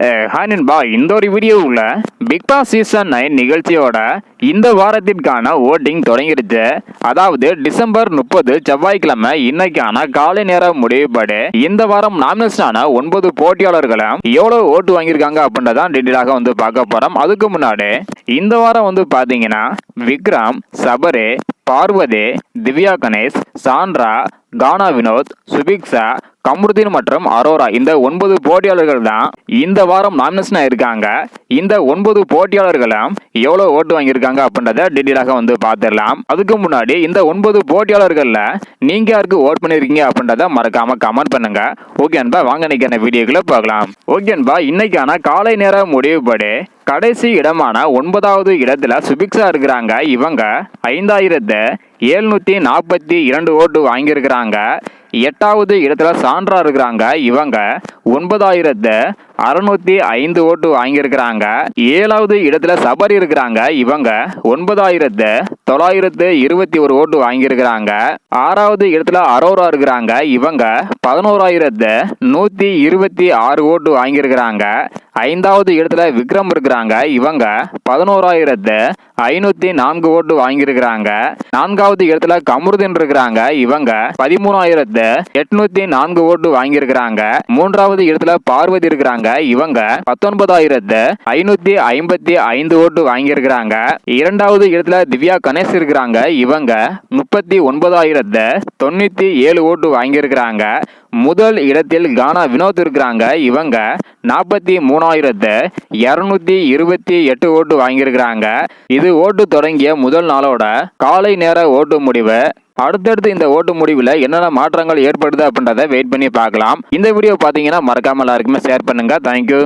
Hi நண்பா. இந்த ஒரு வீடியோவில் பிக் பாஸ் சீசன் நைன் நிகழ்ச்சியோட இந்த வாரத்திற்கான ஓட்டிங் தொடங்கிடுச்சு அதாவது டிசம்பர் முப்பது செவ்வாய்க்கிழமை இன்னைக்கான காலை நேரம் முடிவுபடி இந்த வாரம் நாமினேஷனான ஒன்பது போட்டியாளர்களும் எவ்வளவு ஓட்டு வாங்கியிருக்காங்க அப்படின்றதான் டீட்டெயிலாக வந்து பார்க்க போறோம். அதுக்கு முன்னாடி இந்த வாரம் வந்து பார்த்தீங்கன்னா விக்ரம் சபரே பார்வதி திவ்யா கணேஷ் சாண்ட்ரா கானா வினோத் சுபிக்ஸா கமருதீன் மற்றும் அரோரா இந்த ஒன்பது போட்டியாளர்கள் தான் இந்த வாரம் நாமினேஷன் இருக்காங்க இந்த ஒன்பது போட்டியாளர்களும் எவ்வளவு ஓட்டு வாங்கியிருக்காங்க அப்படின்றத டீட்டெயிலாக வந்து பார்த்துடலாம். அதுக்கு முன்னாடி இந்த ஒன்பது போட்டியாளர்களில் நீங்க யாருக்கு ஓட் பண்ணியிருக்கீங்க அப்படின்றத மறக்காம கமெண்ட் பண்ணுங்க. ஓகே அன்பா வாங்க இன்னைக்கான வீடியோக்குள்ள பார்க்கலாம் ஓகே அன்பா இன்னைக்கான காலை நேர முடிவுபடி கடைசி இடமான ஒன்பதாவது இடத்துல சுபிக்ஸா இருக்கிறாங்க. இவங்க ஐந்தாயிரத்து எழுநூத்தி நாற்பத்தி இரண்டு ஓட்டு வாங்கியிருக்கிறாங்க. எட்டாவது இடத்துல சான்றா இருக்கிறாங்க. இவங்க ஒன்பதாயிரத்து அறுநூத்தி ஐந்து ஓட்டு வாங்கியிருக்கிறாங்க. ஏழாவது இடத்துல சபரி இருக்கிறாங்க. இவங்க ஒன்பதாயிரத்து தொள்ளாயிரத்து இருபத்தி ஒரு ஓட்டு வாங்கியிருக்கிறாங்க. ஆறாவது இடத்துல அரோரா இருக்கிறாங்க. இவங்க பதினோராயிரத்து நூத்தி இருபத்தி ஆறு ஓட்டு வாங்கியிருக்கிறாங்க. ஐந்தாவது இடத்துல விக்ரம் இருக்கிறாங்க. இவங்க பதினோராயிரத்து ஐநூத்தி நான்கு ஓட்டு வாங்கியிருக்கிறாங்க. நான்காவது இடத்துல கமருதீன் இருக்கிறாங்க. இவங்க பதிமூணாயிரத்து எட்நூத்தி நான்கு ஓட்டு வாங்கியிருக்கிறாங்க. மூன்றாவது இடத்துல பார்வதி இருக்கிறாங்க. இவங்க பத்தொன்பதாயிரத்து ஐநூத்தி ஐம்பத்தி ஐந்து ஓட்டு வாங்கியிருக்கிறாங்க. இரண்டாவது இடத்துல திவ்யா கணேஷ் இருக்கிறாங்க. இவங்க முப்பத்தி ஒன்பதாயிரத்து தொண்ணூத்தி ஏழு ஓட்டு வாங்கியிருக்கிறாங்க. முதல் இடத்தில் கானா வினோத் இருக்கிறாங்க. இவங்க நாற்பத்தி மூணாயிரத்து இரநூத்தி இருபத்தி எட்டு ஓட்டு வாங்கியிருக்கிறாங்க. இது ஓட்டு தொடங்கிய முதல் நாளோட காலை நேர ஓட்டு முடிவு. அடுத்தடுத்து இந்த ஓட்டு முடிவில் என்னென்ன மாற்றங்கள் ஏற்படுது அப்படின்றத வெயிட் பண்ணி பார்க்கலாம். இந்த வீடியோ பார்த்தீங்கன்னா மறக்காமல் எல்லாருக்குமே ஷேர் பண்ணுங்க. தேங்க்யூ